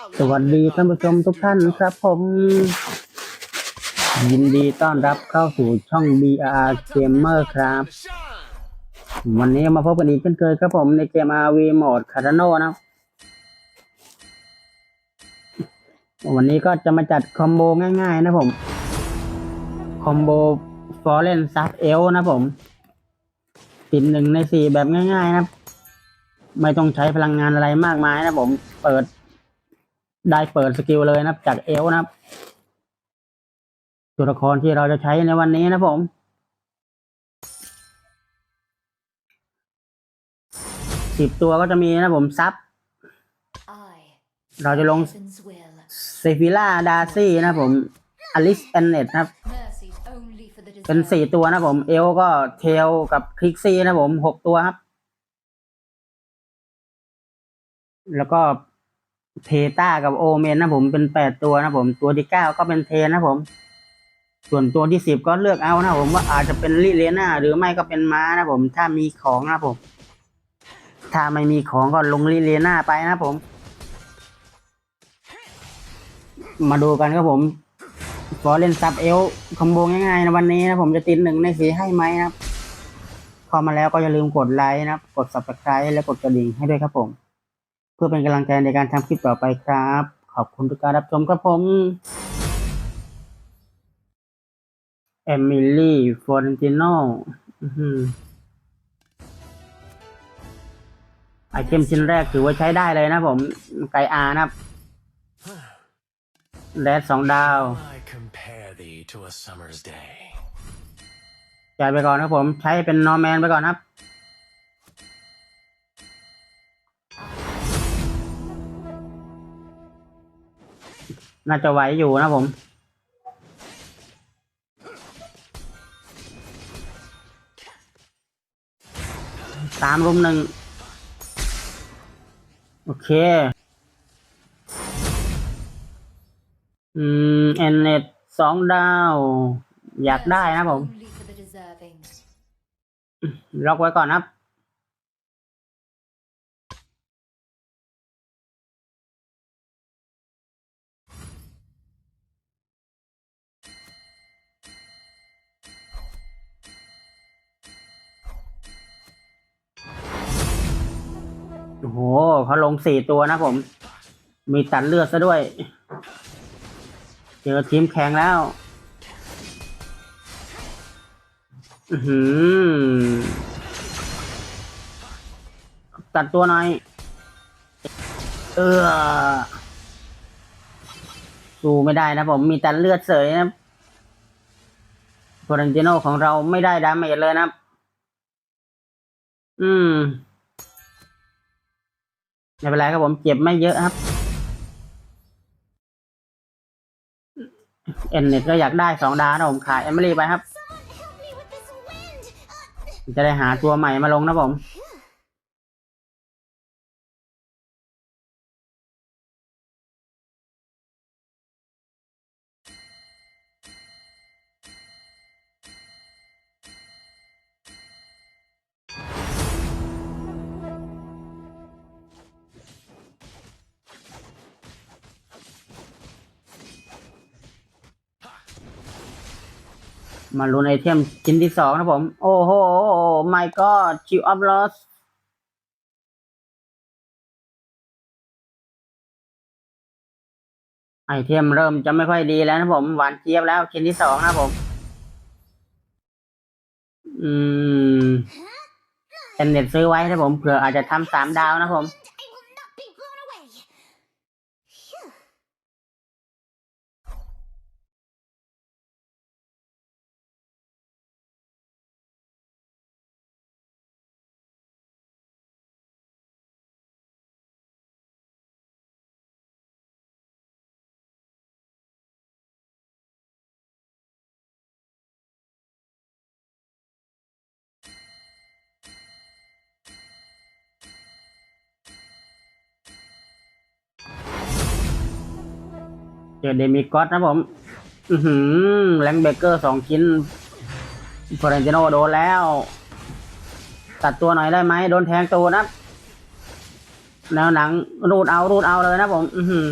สวัสดีท่านผู้ชมทุกท่านครับผม ยินดีต้อนรับเข้าสู่ช่อง BR Gamer ครับ วันนี้มาพบกันอีกเช่นเคยครับผมในเกม RV โหมดคาร์โนนะวันนี้ก็จะมาจัดคอมโบง่ายๆนะผม คอมโบฟอร์เรนซับเอลนะผมติดหนึ่งในสี่แบบง่ายๆนะ ไม่ต้องใช้พลังงานอะไรมากมายนะผม เปิด ได้เปิดสกิลเลยนะครับ จากเอลนะครับ ตัวละครที่เราจะใช้ในวันนี้นะผมสิบตัวก็จะมีนะผมซับ เราจะลงเซฟิล่าดาซี่นะผมอลิสแอนเนตครับ เป็นสี่ตัวนะผม เอลก็เทลกับคลิกซี่นะผมหกตัวครับ แล้วก็ เทต้ากับโอเมนนะผมเป็นแปดตัวนะผม ตัวที่เก้าก็เป็นเทนนะผม ส่วนตัวที่สิบก็เลือกเอานะผมว่าอาจจะเป็นลิเลน่าหรือไม่ก็เป็นม้านะผม ถ้ามีของนะผม ถ้าไม่มีของก็ลงลิเลน่าไปนะผม มาดูกันครับผมฟอร์เรนซับเอลคอมโบง่ายๆนะวันนี้นะผมจะติดหนึ่งในสีให้ไหมนะครับเข้ามาแล้วก็อย่าลืมกดไลค์นะครับ กด subscribe และกดกระดิ่งให้ด้วยครับผม พื่อเป็นกำลังใจในการทำคลิปต่อไปครับ ขอบคุณทุกการรับชมครับผมเอมิลี่ฟอร์เรนติโนไอเทมชิ้นแรกถือว่าใช้ได้เลยนะผม ไกอานะครับแรดสองดาว I compare thee to a summer's day. จ่ายไปก่อนครับผม ใช้เป็นนอร์แมนไปก่อนครับ น่าจะไหวอยู่นะผม สามรุมหนึ่ง โอเค อืม เอ็นเน็ตสองดาว อยากได้นะผม ล็อกไว้ก่อนครับ โอ้โหเขาลงสี่ตัวนะผม มีตัดเลือดซะด้วย เจอทีมแข่งแล้ว อื้อหือตัดตัวหน่อย เออสู้ไม่ได้นะผมมีแต่เลือดเสยนะโฟรันติโนของเราไม่ได้ดาเมจเลยนะ อืม ไม่เป็นไรครับผมเจ็บไม่เยอะครับ เอ็นเน็ตก็อยากได้สองดาวนะผมขายเอมิลี่ไปครับ จะได้หาตัวใหม่มาลงนะผม มาลุ้นไอเทมชิ้นที่สองนะผม โอ้โห my god chill of loss ไอเทมเริ่มจะไม่ค่อยดีแล้วนะผมหวานเจี๊ยบแล้วชิ้นที่สองนะผม อืมเอ็นเน็ตซื้อไว้นะผมเผื่ออาจจะทำสามดาวนะผม เจเดมิกอสนะผม อือหือแลงเบเกอร์สองชิ้นฟอร์เรนติโนโดนแล้ว ตัดตัวหน่อยได้ไหมโดนแทงตัวนะแนวหนังรูดเอารูดเอาเลยนะผม อือหือ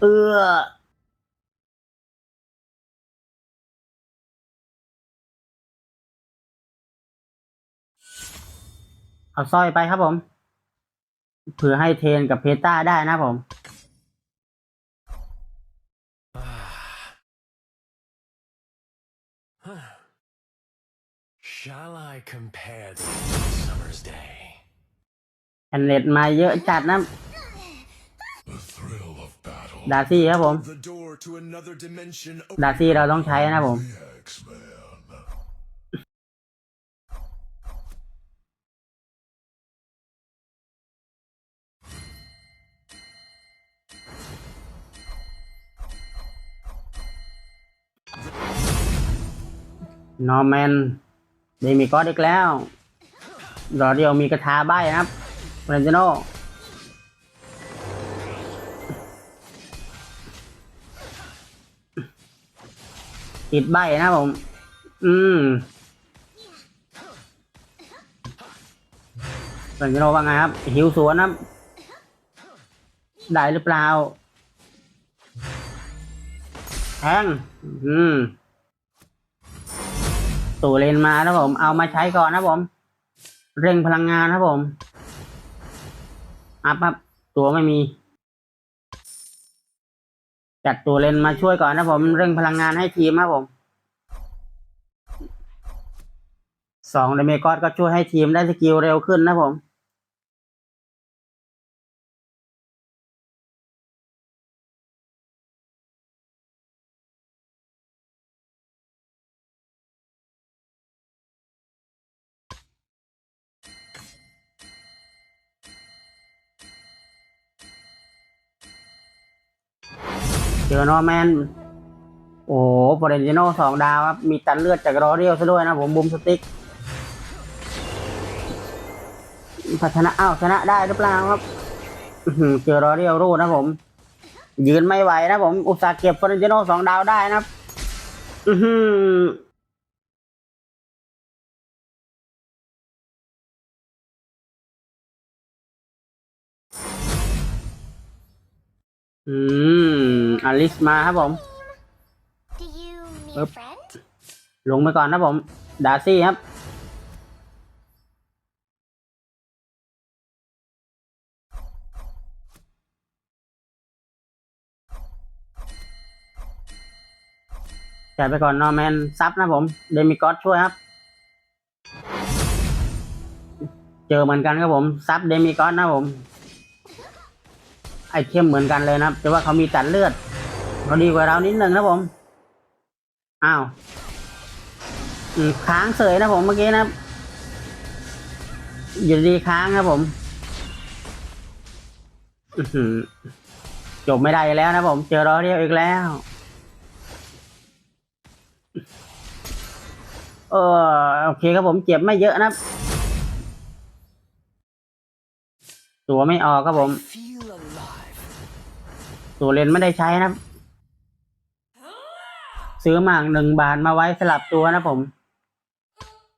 เออเอาซอยไปครับผม เผื่อให้เทนกับเพต้าได้นะผม Shall I compare thee to a summer's day? แอนเน็ตมาเยอะจัดนะ The thrill of battle. ดาซี่ครับผม The door to another dimension ดาซี่เราต้องใช้นะผม นอร์แมนเดมิกอสอีกแล้วรอเดียวมีกระทาใบนะครับเรนเจโนติดใบนะผม อืมเรนเจโนว่าไงครับ หิวสวนครับ ได้หรือเปล่าแทงอืม ตู่เลนมานะผม เอามาใช้ก่อนนะผม เร่งพลังงานนะผมอัพครับตัวไม่มี จัดตัวเลนมาช่วยก่อนนะผม เร่งพลังงานให้ทีมครับผมสองเดเมกอสก็ช่วยให้ทีมได้สกิลเร็วขึ้นนะผม นอแมนโอ้โหฟอเรนติโนสองดาวครับ มีตันเลือดจากรอเรียวซะด้วยนะผมบุมสติ๊กพัฒนาอ้าวชนะได้หรือเปล่าครับอือหือเจอรอเรียวรูดนะผม ยืนไม่ไหวนะผม อุตส่าห์เก็บฟอเรนติโนสองดาวได้นะครับ อือหืออืม อลิสมาครับผม Do you need Yep. a friend? ลงไปก่อนนะผม ดาซี่ครับ จ่ายไปก่อนนอร์แมนซับนะผม เดมิกอสช่วยครับ เจอเหมือนกันครับผมซับเดมิกอสนะผม ไอเทมเหมือนกันเลยนะครับ แต่ว่าเขามีตัดเลือด เขาดีกว่าเรานิดนึงนะผม อ้าว อืมค้างเสยนะผมเมื่อกี้นะครับอยู่ดีค้างครับผม อือหือจบไม่ได้แล้วนะผม เจอรอเรียวอีกแล้ว เออโอเคครับผมเจ็บไม่เยอะนะ ตัวไม่ออกครับผม ตัวเลนไม่ได้ใช้นะครับ ซื้อหมากหนึ่งบาทมาไว้สลับตัวนะผม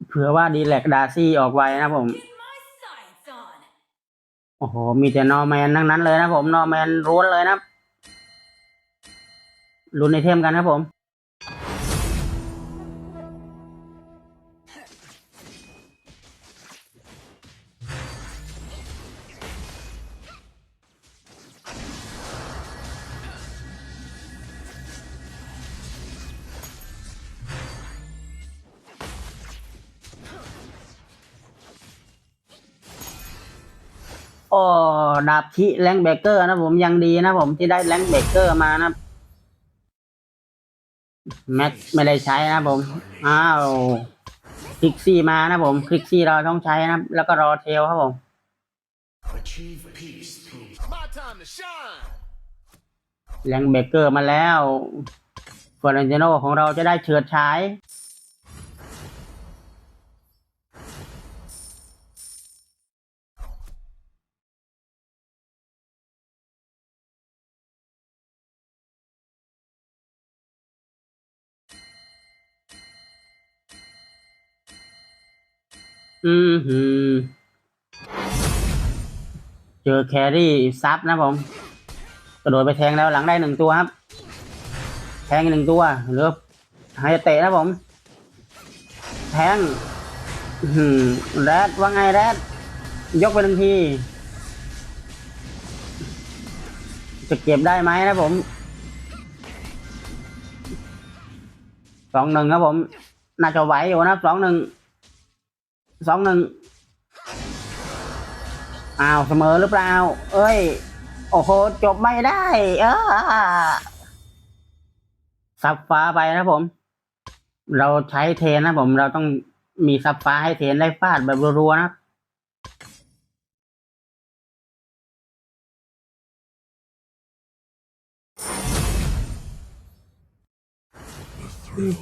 เผื่อว่าดีแลกดาซี่ออกไวนะผม โอ้โห มีแต่นอแมนทั้งนั้นเลยนะผม นอแมนร้วนเลยนะรุนในเทมกันนะผม โอ้ดาบชิแรงเบเกอร์นะผมยังดีนะผมที่ได้แรงเบเกอร์มานะแม็กไม่ได้ใช้นะผม อ้าวคลิกซี่มานะผมคลิกซี่เราต้องใช้นะแล้วก็รอเทลครับผมแรงเบเกอร์มาแล้วฟอร์เรนติโนของเราจะได้เฉิดฉาย อืมหืมเจอแครี่ซับนะผม กระโดดไปแทงแล้วหลังได้หนึ่งตัวครับ แทงหนึ่งตัวเหลือหายเตะนะผม แทงหือแรดว่าไงแรดยกไปหนึ่งทีจะเก็บได้ไหมนะผมสองหนึ่งครับผม น่าจะไหวอยู่นะสองหนึ่ง สองหนึ่งอ้าวเสมอหรือเปล่า เอ้ย โอ้โห จบไม่ได้ เออซับฟ้าไปนะผม เราใช้เทนนะผม เราต้องมีซับฟ้าให้เทนได้ฟาดแบบรัวๆนะ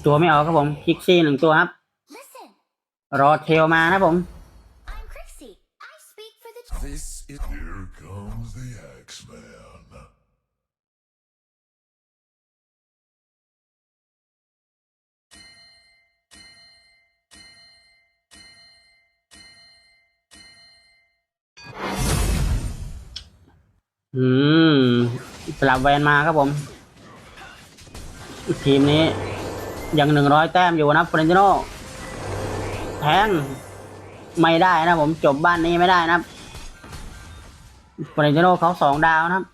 ตัวไม่ออกครับผมพิกซี่หนึ่งตัวครับ รอเทลมานะผม I'm Crixie. I speak for the. This is. Here comes the X-Man. อืมสลับแวนมาครับผม ทีมนี้ยังหนึ่งร้อยแต้มอยู่นะเฟรนติโน แทงไม่ได้นะผมจบบ้านนี้ไม่ได้นะครับเรนติโนเขาสองดาวนะครับ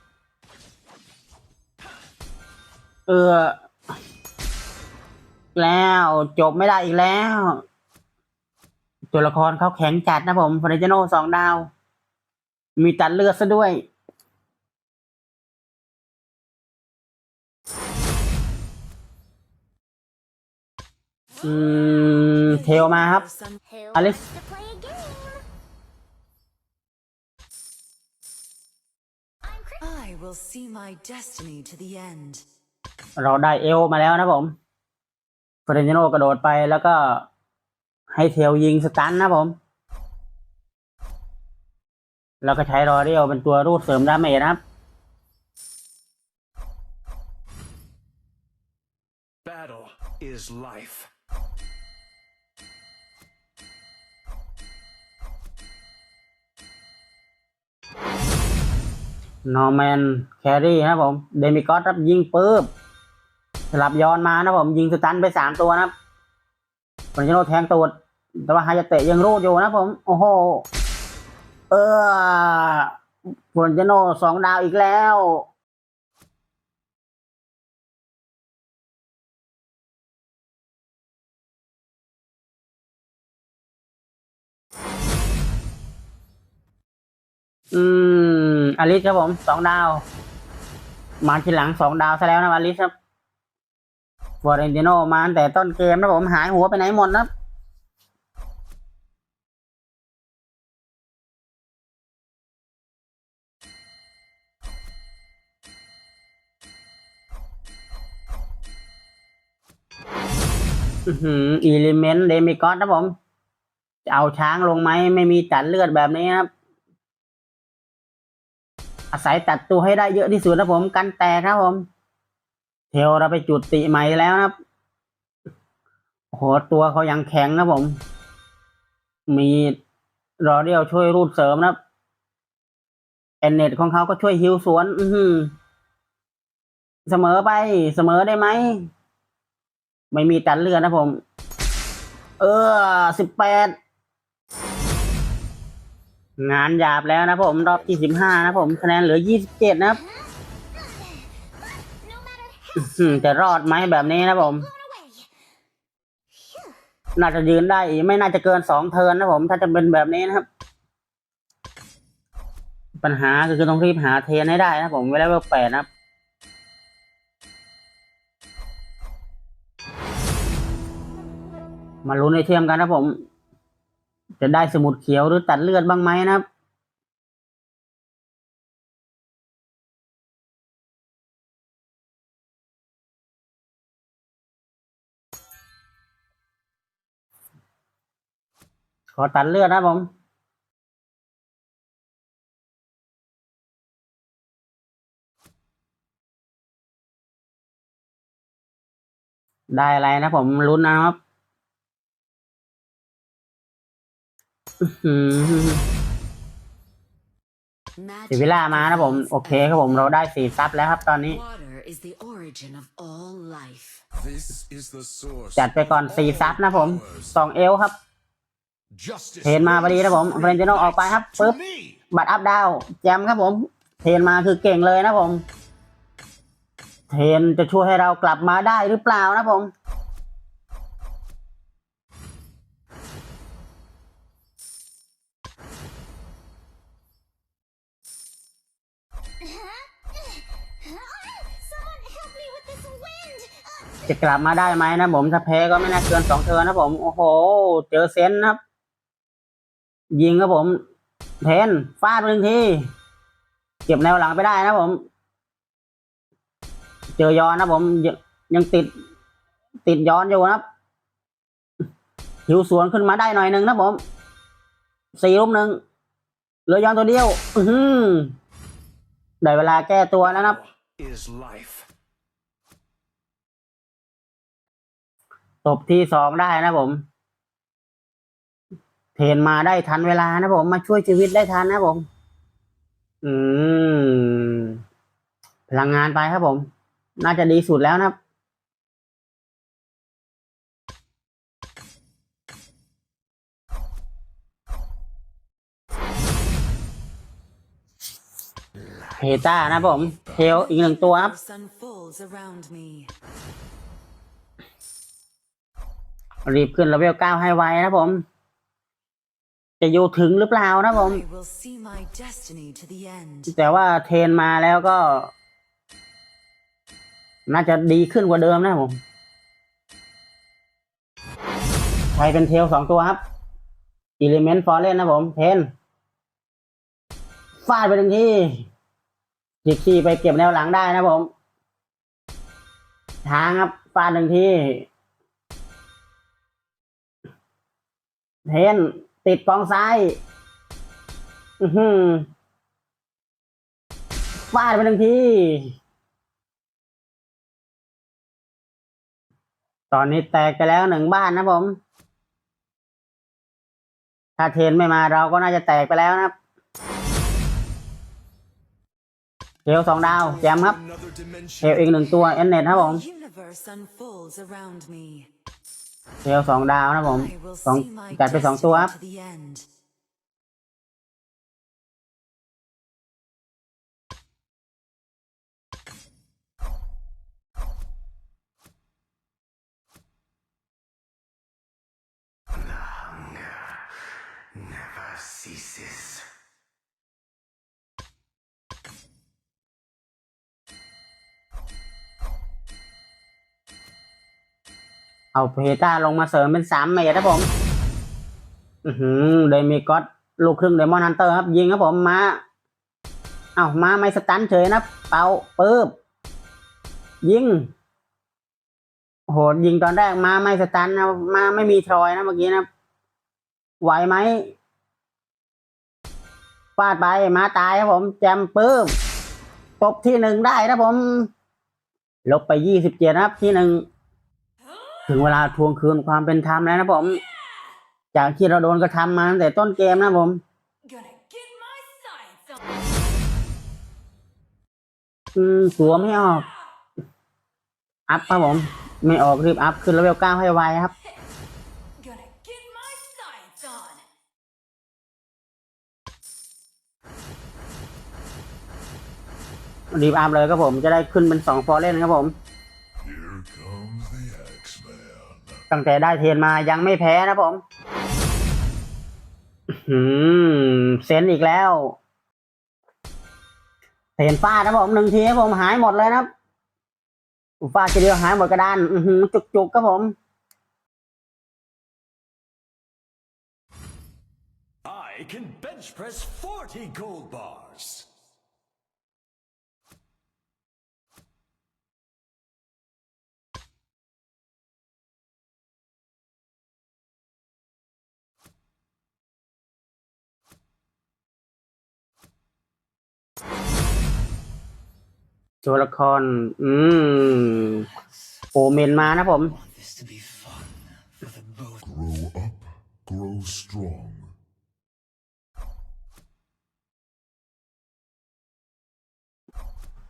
เออ แล้วจบไม่ได้อีกแล้ว ตัวละครเขาแข็งจัดนะผมเฟรนติโนสองดาว มีตัดเลือดซะด้วย อืมเทลมาครับ Who Alice. wants to play a game? I'm Crixie. I will see my destiny to the end. เราได้เอลมาแล้วนะผมเฟรนติโนกระโดดไปแล้วก็ให้เทลยิงสตันนะผม แล้วก็ใช้รอเรียวเป็นตัวรูดเสริมดาเมจนะครับ Battle is life. นอร์แมนแครี่นะครับผม เดมิกอสครับยิงปื๊บสลับย้อนมานะผม ยิงสตันไปสามตัวนะครับเฟรนติโนแทงตูดแต่ว่าฮายาเตะยังรูดอยู่นะผม โอ้โห เออเฟรนติโนสองดาวอีกแล้วอืม อลิสครับผมสองดาว มาทีหลังสองดาวซะแล้วนะอลิสครับฟอร์เรนติโนมาแต่ต้นเกมนะผมหายหัวไปไหนหมดนะอืมอิเลเมนต์เดมิกอสนะผม จะเอาช้างลงไหมไม่มีตัดเลือดแบบนี้ครับ อาศัยตัดตัวให้ได้เยอะที่สุดนะผมกันแตกครับผมเทลเราไปจุดติใหม่แล้วนะครับโอ้โหตัวเขายังแข็งนะผม มีรอเรียวช่วยรูดเสริมนะครับเอนเน็ตของเขาก็ช่วยฮิวสวน อืเสมอไปเสมอได้ไหม ไม่มีตัดเลือดนะผม เออสิบแปด งานหยาบแล้วนะผมรอบที่สิบห้านะผมคะแนนเหลือยี่สิบเจ็ดนะครับจะรอดไหมแบบนี้นะผม น่าจะยืนได้อีกไม่น่าจะเกินสองเทินนะผม ถ้าจะเป็นแบบนี้นะครับ ปัญหาคือต้องรีบหาเทนให้ได้นะผมเวลาเวลแปดนะครับมาลุ้นในเทียมกันนะผม จะได้สมุดเขียวหรือตัดเลือดบ้างไหมนะครับขอตัดเลือดนะผม ได้อะไรนะผมลุ้นนะครับ สียเวลามานะผม โอเคครับผมเราได้สี่ซับแล้วครับตอนนี้ Water is the origin of all life. This is the source. จัดไปก่อนสี่ซับนะผมสองเอลครับ Justice. เทรนมาพอดีนะผมเฟรนจิโนออกไปครับ To ปึ๊บ me. บัตรอัพดาวแจมครับผม เทรนมาคือเก่งเลยนะผม เทรนจะช่วยให้เรากลับมาได้หรือเปล่านะผม จะกลับมาได้ไหมนะผมถ้าแพ้ก็ไม่น่าเกินสองเทิร์นนะผมโอ้โห เจอเซนนะครับ ยิงครับผม เทนฟาดไปหนึ่งทีเก็บแนวหลังไปได้นะผม เจอยอนนะผมยังยังติด ติดย้อนอยู่นะครับหิวสวนขึ้นมาได้หน่อยหนึ่งนะผมสี่ลูกหนึ่งเหลือยอนตัวเดียว อืได้เวลาแก้ตัวแล้วนะครับ Is life. ตบที่สองได้นะผม เทนมาได้ทันเวลานะผม มาช่วยชีวิตได้ทันนะผม อืม พลังงานไปครับผม น่าจะดีสุดแล้วนะครับเพต้านะผม เทลอีกหนึ่งตัวครับ The sun falls around me. รีบขึ้นเลเวลเก้าให้ไวนะผม จะอยู่ถึงหรือเปล่านะผม I will see my destiny to the end. แต่ว่าเทรนมาแล้วก็ น่าจะดีขึ้นกว่าเดิมนะผมใครเป็นเทลสองตัวครับ Element f o r e n นะผม เทนฟาดไปหนึ่งทีจิกซี่ไปเก็บแนวหลังได้นะผม ทางครับฟาดหนึ่งที เทนติดกองซ้าย อือหือฟาดไปหนึ่งที ตอนนี้แตกไปแล้วหนึ่งบ้านนะผม ถ้าเทนไม่มาเราก็น่าจะแตกไปแล้วนะครับเทลสองดาวแจมครับเทลอีกหนึ่งตัวเอ็นเน็ตครับผม เทลสองดาวนะผม I will สอง see my จัดไปสองตัวครับ destiny to the end. Never ceases. เอาเพต้าลงมาเสริมเป็นสามเมตรครับผมอือหือเดมีก็อตลูกครึ่งเดมอนฮันเตอร์ครับ ยิงครับผมมาเอามาไม่สตันเฉยนะ เป่าปึ๊บยิงโหยิงตอนแรกมาไม่สตันนะมาไม่มีทรอยนะเมื่อกี้นะไหวไหมฟาดไปมาตายครับผม แจมปึ๊บตบที่หนึ่งได้นะผม ลบไปยี่สิบเจ็ดนครับที่หนึ่ง ถึงเวลาทวงคืนความเป็นธรรมแล้วนะผม จากที่เราโดนกระทำมาตั้งแต่ต้นเกมนะผม อืมสัวไม่ออก อัพครับผม ไม่ออกรีบอัพขึ้นเลเวลก้าให้ไวครับรีบอัพเลยครับผมจะได้ขึ้นเป็นสองฟอร์เรนครับผม ตั้งแต่ได้เทรนมายังไม่แพ้นะผมอืมเซนอีกแล้วเทรนฟาดนะผมหนึ่งทีครับผมหายหมดเลยนะครับฟาดทีเดียวหายหมดกระดานอือหือจุกครับผม I can bench press 40 gold bars. ตัวละคร อืมโอเมนมานะผม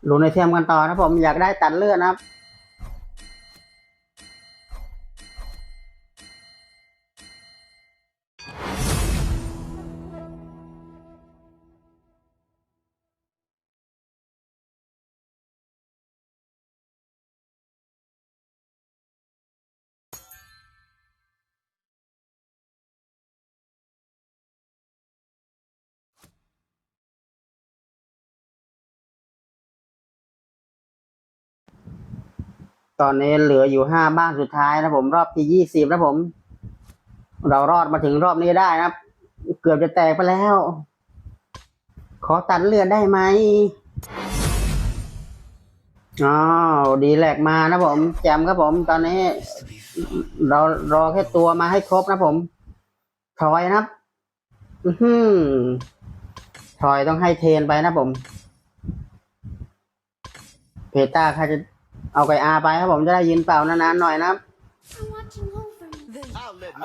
ลงในเทมกันต่อนะผมอยากได้ตัดเลือดนะครับ ตอนนี้เหลืออยู่ห้าบ้านสุดท้ายนะผมรอบที่ยี่สิบนะผม เรารอดมาถึงรอบนี้ได้นะครับ เกือบจะแตกไปแล้ว ขอตัดเลือดได้ไหมอ๋อดีแหลกมานะผมแจมครับผม ตอนนี้ เรารอแค่ตัวมาให้ครบนะผมถอยนะครับ อือหือถอยต้องให้เทนไปนะผม เพต้าใครจะ เอาไก่อาไปครับผมจะได้ยินเปล่านานๆหน่อยนะครับ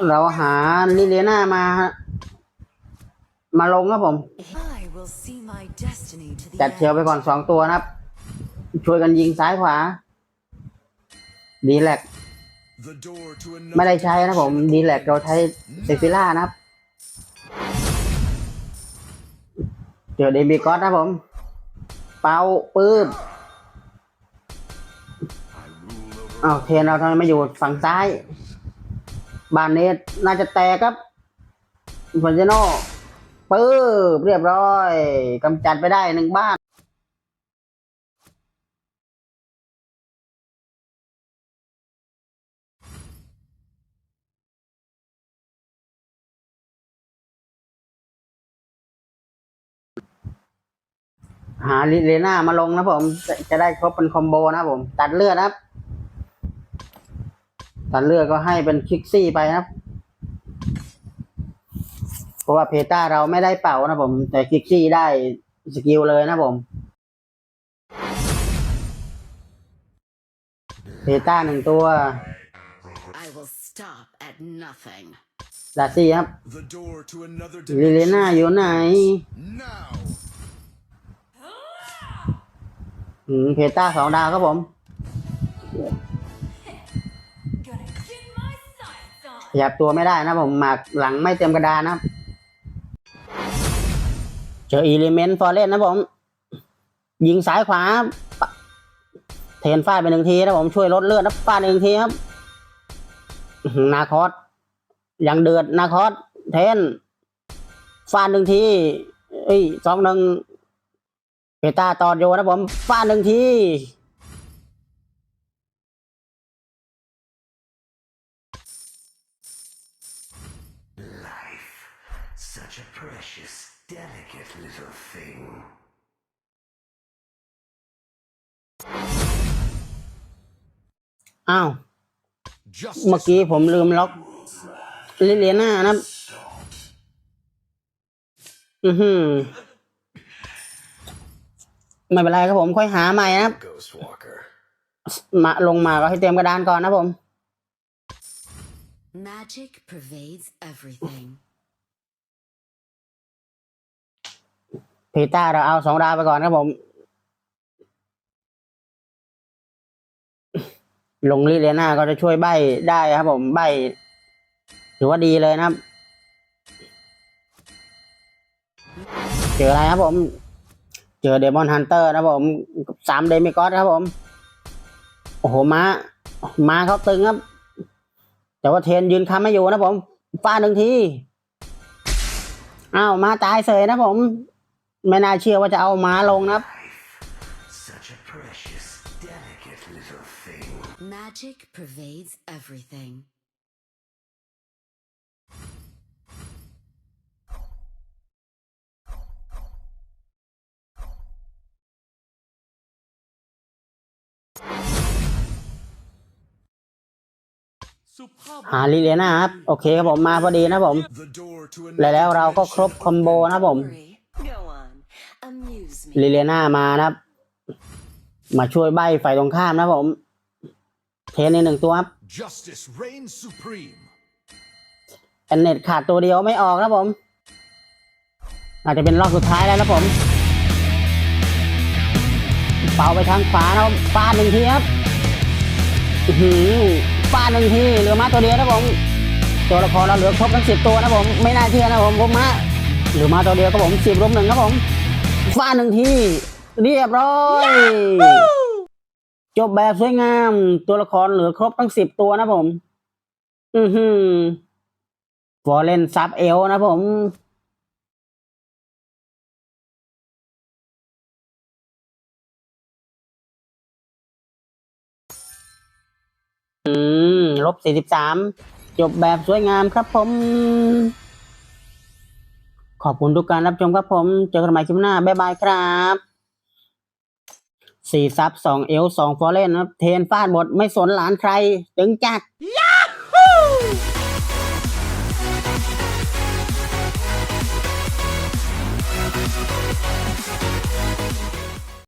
เราหาลิเลียนามา มาลงครับผมจัดเชียวไปก่อนสองตัวนะครับ ช่วยกันยิงซ้ายขวา ดีแลกไม่ได้ใช้นะผมดีแลกเราใช้เซฟิล่านะครับ เจอเดมิกอสนะผม เป่าปื้ม อ้าวเทนเราทำไมไม่อยู่ฝั่งซ้าย บานเนสน่าจะแตกครับฟอนเจโน่ปื้มเรียบร้อยกำจัดไปได้หนึ่งบ้านหาเลน่ามาลงนะผม จะได้ครบเป็นคอมโบนะผม ตัดเลือดนะครับ ตัดเลือดก็ให้เป็นคิกซี่ไปนะครับ เพราะว่าเพต้าเราไม่ได้เป่านะผม แต่คิกซี่ได้สกิลเลยนะผมเพต้าหนึ่งตัว I will stop at nothing. ดาซี่ครับ the door to another ลิเลน่า dimension อยู่ไหน now. อืมเพต้าสองดาวครับผม ขยับตัวไม่ได้นะผมหมากหลังไม่เต็มกระดานนะครับเจออีลิเมนต์ฟอร์เรนนะผม ยิงซ้ายขวา เทนฟาดไปหนึ่งทีนะผมช่วยลดเลือดนะฟาดหนึ่งทีครับ นาคอสยังเดือดนาคอสเทนฟาดหนึ่งทีเอ้ยสองหนึ่งเปต้าตอดอยู่นะผมฟาดหนึ่งที อ้าว Justice เมื่อกี้ผมลืมล็อกลิเลียนานะ อือหือไม่เป็นไรครับผมค่อยหาใหม่นะครับ Ghost Walker. มาลงมาก็ให้เตรียมกระดานก่อนนะผม Magic pervades everything. พีต้าเราเอาสองดาวไปก่อนครับผม ลงลิเลียนาก็จะช่วยใบได้ครับผมใบถือว่าดีเลยนะครับ เจออะไรครับผม เจอเดมอนฮันเตอร์นะครับผมสามเดมิกอสครับผม โอ้โหม้าม้าเขาตึงครับ แต่ว่าเทนยืนค้ำไม่อยู่นะผมฟาดหนึ่งทีอ้าวมาตายเสยนะผม ไม่น่าเชื่อว่าจะเอาม้าลงนะครับ Magic pervades everything. หาลิเลียนาครับ โอเคครับผมมาพอดีนะผม The door to และแล้ว another เราก็ครบคอมโบนะผม Go on. Amuse ลิ me. เลียนามานะครับ มาช่วยใบฝ่ายตรงข้ามนะผมเทน ในหนึ่งตัวครับ Justice reigns supreme. แอนเน็ตขาดตัวเดียวไม่ออกนะผม อาจจะเป็นรอบสุดท้ายแล้วนะผม เป่าไปทางขวานะครับฟาดหนึ่งทีครับอื้อหือฟาดหนึ่งทีเหลือมาตัวเดียวนะผม ตัวละครเราเหลือครบทั้งสิบตัวนะผม ไม่น่าเชื่อนะผมผมมาเหลือมาตัวเดียวครับผมสิบรุมหนึ่งครับผมฟาดหนึ่งทีเรียบร้อย จบแบบสวยงาม ตัวละครเหลือครบทั้งสิบตัวนะผม อือหือฟอร์เรนซับเอลนะผมอืมลบสี่สิบสามจบแบบสวยงามครับผม ขอบคุณทุกการรับชมครับผม เจอกันใหม่คลิปหน้า บ๊ายบายครับ สี่ซับสองเอลสองฟอเรนนะครับเทนฟาดหมดไม่สนหลานใคร ตึงจัด